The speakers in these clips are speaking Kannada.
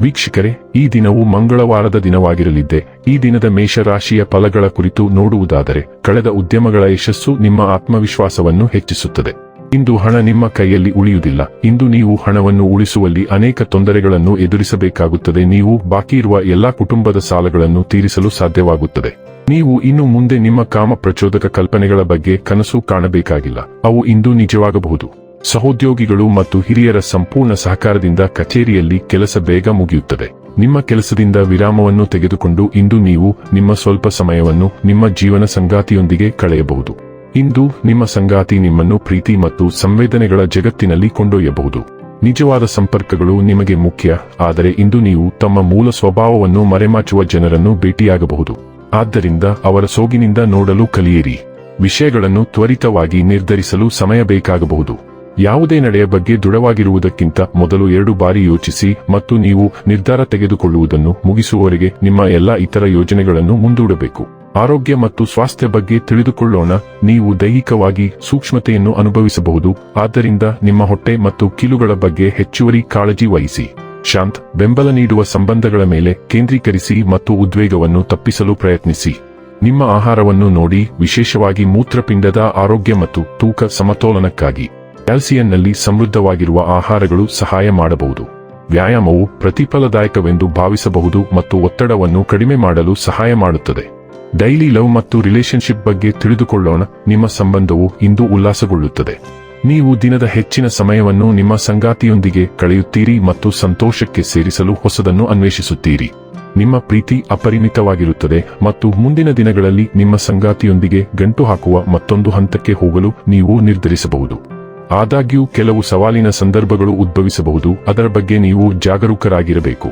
ವೀಕ್ಷಕರೇ, ಈ ದಿನವು ಮಂಗಳವಾರದ ದಿನವಾಗಿರಲಿದ್ದೆ. ಈ ದಿನದ ಮೇಷರಾಶಿಯ ಫಲಗಳ ಕುರಿತು ನೋಡುವುದಾದರೆ, ಕಳೆದ ಉದ್ಯಮಗಳ ಯಶಸ್ಸು ನಿಮ್ಮ ಆತ್ಮವಿಶ್ವಾಸವನ್ನು ಹೆಚ್ಚಿಸುತ್ತದೆ. ಇಂದು ಹಣ ನಿಮ್ಮ ಕೈಯಲ್ಲಿ ಉಳಿಯುವುದಿಲ್ಲ. ಇಂದು ನೀವು ಹಣವನ್ನು ಉಳಿಸುವಲ್ಲಿ ಅನೇಕ ತೊಂದರೆಗಳನ್ನು ಎದುರಿಸಬೇಕಾಗುತ್ತದೆ. ನೀವು ಬಾಕಿ ಇರುವ ಎಲ್ಲಾ ಕುಟುಂಬದ ಸಾಲಗಳನ್ನು ತೀರಿಸಲು ಸಾಧ್ಯವಾಗುತ್ತದೆ. ನೀವು ಇನ್ನು ಮುಂದೆ ನಿಮ್ಮ ಕಾಮ ಪ್ರಚೋದಕ ಕಲ್ಪನೆಗಳ ಬಗ್ಗೆ ಕನಸು ಕಾಣಬೇಕಾಗಿಲ್ಲ. ಅವು ಇಂದು ನಿಜವಾಗಬಹುದು. ಸಹೋದ್ಯೋಗಿಗಳು ಮತ್ತು ಹಿರಿಯರ ಸಂಪೂರ್ಣ ಸಹಕಾರದಿಂದ ಕಚೇರಿಯಲ್ಲಿ ಕೆಲಸ ಬೇಗ ಮುಗಿಯುತ್ತದೆ. ನಿಮ್ಮ ಕೆಲಸದಿಂದ ವಿರಾಮವನ್ನು ತೆಗೆದುಕೊಂಡು ಇಂದು ನೀವು ನಿಮ್ಮ ಸ್ವಲ್ಪ ಸಮಯವನ್ನು ನಿಮ್ಮ ಜೀವನ ಸಂಗಾತಿಯೊಂದಿಗೆ ಕಳೆಯಬಹುದು. ಇಂದು ನಿಮ್ಮ ಸಂಗಾತಿ ನಿಮ್ಮನ್ನು ಪ್ರೀತಿ ಮತ್ತು ಸಂವೇದನೆಗಳ ಜಗತ್ತಿನಲ್ಲಿ ಕೊಂಡೊಯ್ಯಬಹುದು. ನಿಜವಾದ ಸಂಪರ್ಕಗಳು ನಿಮಗೆ ಮುಖ್ಯ, ಆದರೆ ಇಂದು ನೀವು ತಮ್ಮ ಮೂಲ ಸ್ವಭಾವವನ್ನು ಮರೆಮಾಚುವ ಜನರನ್ನು ಭೇಟಿಯಾಗಬಹುದು. ಆದ್ದರಿಂದ ಅವರ ಸೋಗಿನಿಂದ ನೋಡಲು ಕಲಿಯಿರಿ. ವಿಷಯಗಳನ್ನು ತ್ವರಿತವಾಗಿ ನಿರ್ಧರಿಸಲು ಸಮಯ ಬೇಕಾಗಬಹುದು. ಯಾವುದೇ ನಡೆಯ ಬಗ್ಗೆ ದೃಢವಾಗಿರುವುದಕ್ಕಿಂತ ಮೊದಲು ಎರಡು ಬಾರಿ ಯೋಚಿಸಿ ಮತ್ತು ನೀವು ನಿರ್ಧಾರ ತೆಗೆದುಕೊಳ್ಳುವುದನ್ನು ಮುಗಿಸುವವರೆಗೆ ನಿಮ್ಮ ಎಲ್ಲಾ ಇತರ ಯೋಜನೆಗಳನ್ನು ಮುಂದೂಡಬೇಕು. ಆರೋಗ್ಯ ಮತ್ತು ಸ್ವಾಸ್ಥ್ಯ ಬಗ್ಗೆ ತಿಳಿದುಕೊಳ್ಳೋಣ. ನೀವು ದೈಹಿಕವಾಗಿ ಸೂಕ್ಷ್ಮತೆಯನ್ನು ಅನುಭವಿಸಬಹುದು. ಆದ್ದರಿಂದ ನಿಮ್ಮ ಹೊಟ್ಟೆ ಮತ್ತು ಕೀಲುಗಳ ಬಗ್ಗೆ ಹೆಚ್ಚುವರಿ ಕಾಳಜಿ ವಹಿಸಿ. ಶಾಂತ್, ಬೆಂಬಲ ನೀಡುವ ಸಂಬಂಧಗಳ ಮೇಲೆ ಕೇಂದ್ರೀಕರಿಸಿ ಮತ್ತು ಉದ್ವೇಗವನ್ನು ತಪ್ಪಿಸಲು ಪ್ರಯತ್ನಿಸಿ. ನಿಮ್ಮ ಆಹಾರವನ್ನು ನೋಡಿ, ವಿಶೇಷವಾಗಿ ಮೂತ್ರಪಿಂಡದ ಆರೋಗ್ಯ ಮತ್ತು ತೂಕ ಸಮತೋಲನಕ್ಕಾಗಿ. ಕ್ಯಾಲ್ಸಿಯಂನಲ್ಲಿ ಸಮೃದ್ಧವಾಗಿರುವ ಆಹಾರಗಳು ಸಹಾಯ ಮಾಡಬಹುದು. ವ್ಯಾಯಾಮವು ಪ್ರತಿಫಲದಾಯಕವೆಂದು ಭಾವಿಸಬಹುದು ಮತ್ತು ಒತ್ತಡವನ್ನು ಕಡಿಮೆ ಮಾಡಲು ಸಹಾಯ ಮಾಡುತ್ತದೆ. ಡೈಲಿ ಲವ್ ಮತ್ತು ರಿಲೇಶನ್ಶಿಪ್ ಬಗ್ಗೆ ತಿಳಿದುಕೊಳ್ಳೋಣ, ನಿಮ್ಮ ಸಂಬಂಧವು ಇಂದು ಉಲ್ಲಾಸಗೊಳ್ಳುತ್ತದೆ. ನೀವು ದಿನದ ಹೆಚ್ಚಿನ ಸಮಯವನ್ನು ನಿಮ್ಮ ಸಂಗಾತಿಯೊಂದಿಗೆ ಕಳೆಯುತ್ತೀರಿ ಮತ್ತು ಸಂತೋಷಕ್ಕೆ ಸೇರಿಸಲು ಹೊಸದನ್ನು ಅನ್ವೇಷಿಸುತ್ತೀರಿ. ನಿಮ್ಮ ಪ್ರೀತಿ ಅಪರಿಮಿತವಾಗಿರುತ್ತದೆ ಮತ್ತು ಮುಂದಿನ ದಿನಗಳಲ್ಲಿ ನಿಮ್ಮ ಸಂಗಾತಿಯೊಂದಿಗೆ ಗಂಟು ಹಾಕುವ ಮತ್ತೊಂದು ಹಂತಕ್ಕೆ ಹೋಗಲು ನೀವು ನಿರ್ಧರಿಸಬಹುದು. ಆದಾಗ್ಯೂ ಕೆಲವು ಸವಾಲಿನ ಸಂದರ್ಭಗಳು ಉದ್ಭವಿಸಬಹುದು. ಅದರ ಬಗ್ಗೆ ನೀವು ಜಾಗರೂಕರಾಗಿರಬೇಕು.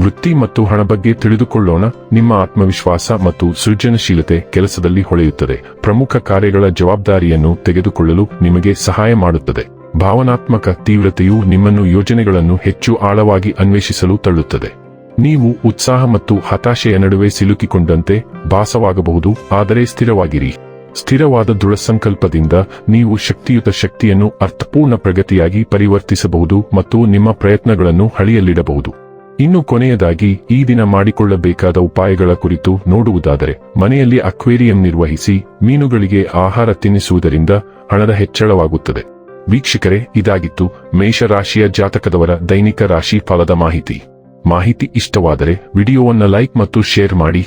ವೃತ್ತಿ ಮತ್ತು ಹಣ ಬಗ್ಗೆ ತಿಳಿದುಕೊಳ್ಳೋಣ. ನಿಮ್ಮ ಆತ್ಮವಿಶ್ವಾಸ ಮತ್ತು ಸೃಜನಶೀಲತೆ ಕೆಲಸದಲ್ಲಿ ಹೊಳೆಯುತ್ತದೆ. ಪ್ರಮುಖ ಕಾರ್ಯಗಳ ಜವಾಬ್ದಾರಿಯನ್ನು ತೆಗೆದುಕೊಳ್ಳಲು ನಿಮಗೆ ಸಹಾಯ ಮಾಡುತ್ತದೆ. ಭಾವನಾತ್ಮಕ ತೀವ್ರತೆಯು ನಿಮ್ಮನ್ನು ಯೋಜನೆಗಳನ್ನು ಹೆಚ್ಚು ಆಳವಾಗಿ ಅನ್ವೇಷಿಸಲು ತಳ್ಳುತ್ತದೆ. ನೀವು ಉತ್ಸಾಹ ಮತ್ತು ಹತಾಶೆಯ ನಡುವೆ ಸಿಲುಕಿಕೊಂಡಂತೆ ಭಾಸವಾಗಬಹುದು, ಆದರೆ ಸ್ಥಿರವಾಗಿರಿ. ಸ್ಥಿರವಾದ ದೃಢಸಂಕಲ್ಪದಿಂದ ನೀವು ಶಕ್ತಿಯುತ ಶಕ್ತಿಯನ್ನು ಅರ್ಥಪೂರ್ಣ ಪ್ರಗತಿಯಾಗಿ ಪರಿವರ್ತಿಸಬಹುದು ಮತ್ತು ನಿಮ್ಮ ಪ್ರಯತ್ನಗಳನ್ನು ಹಳಿಯಲ್ಲಿಡಬಹುದು. ಇನ್ನು ಕೊನೆಯದಾಗಿ, ಈ ದಿನ ಮಾಡಿಕೊಳ್ಳಬೇಕಾದ ಉಪಾಯಗಳ ಕುರಿತು ನೋಡುವುದಾದರೆ, ಮನೆಯಲ್ಲಿ ಅಕ್ವೇರಿಯಂ ನಿರ್ವಹಿಸಿ, ಮೀನುಗಳಿಗೆ ಆಹಾರ ತಿನ್ನಿಸುವುದರಿಂದ ಹಣದ ಹೆಚ್ಚಳವಾಗುತ್ತದೆ. ವೀಕ್ಷಕರೇ, ಇದಾಗಿತ್ತು ಮೇಷರಾಶಿಯ ಜಾತಕದವರ ದೈನಿಕ ರಾಶಿ ಫಲದ ಮಾಹಿತಿ. ಮಾಹಿತಿ ಇಷ್ಟವಾದರೆ, ವಿಡಿಯೋವನ್ನು ಲೈಕ್ ಮತ್ತು ಶೇರ್ ಮಾಡಿ.